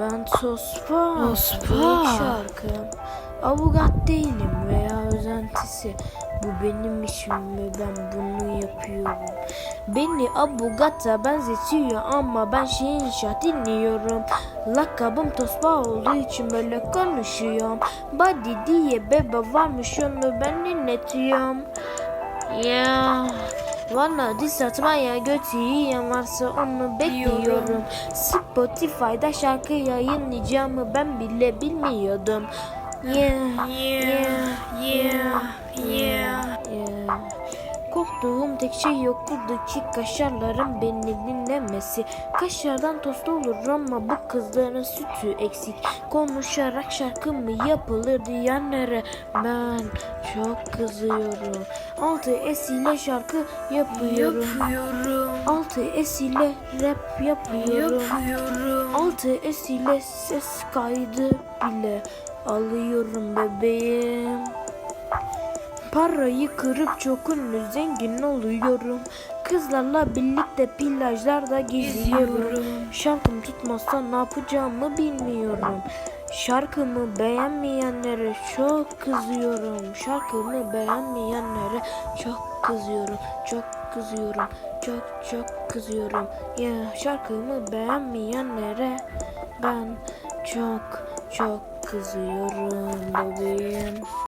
Ben Tospa. Tospa. İlk şarkım. Avukat değilim veya özentisi. Bu benim işim ve ben bunu yapıyorum. Beni Abugat'a benzetiyor ama ben şinşat dinliyorum. Lakabım Tospa olduğu için böyle konuşuyorum. Body diye bebe varmış onu ben dinletiyorum. Ya Valla diss atmaya götü yiyen varsa onu bekliyorum. Spotify'da şarkı yayınlayacağımı ben bile bilmiyordum. Yeah, yeah, yeah, yeah. Korktuğum tek şey yok buradaki kaşarların beni dinlemesi. Kaşardan tost olur ama bu kızların sütü eksik. Konuşarak şarkı mı yapılır diyenlere ben çok kızıyorum. Altı esiyle şarkı yapıyorum. Yapıyorum. Altı esiyle rap yapıyorum. Yapıyorum. Altı esiyle ses kaydı bile alıyorum bebeğim. Parayı kırıp çok ünlü zengin oluyorum. Kızlarla birlikte plajlarda geziyorum. Şarkım tutmazsa ne yapacağımı bilmiyorum. Şarkımı beğenmeyenlere çok kızıyorum. Şarkımı beğenmeyenlere çok kızıyorum. Çok kızıyorum. Çok çok kızıyorum. Ya şarkımı beğenmeyenlere ben çok çok kızıyorum bebeğim.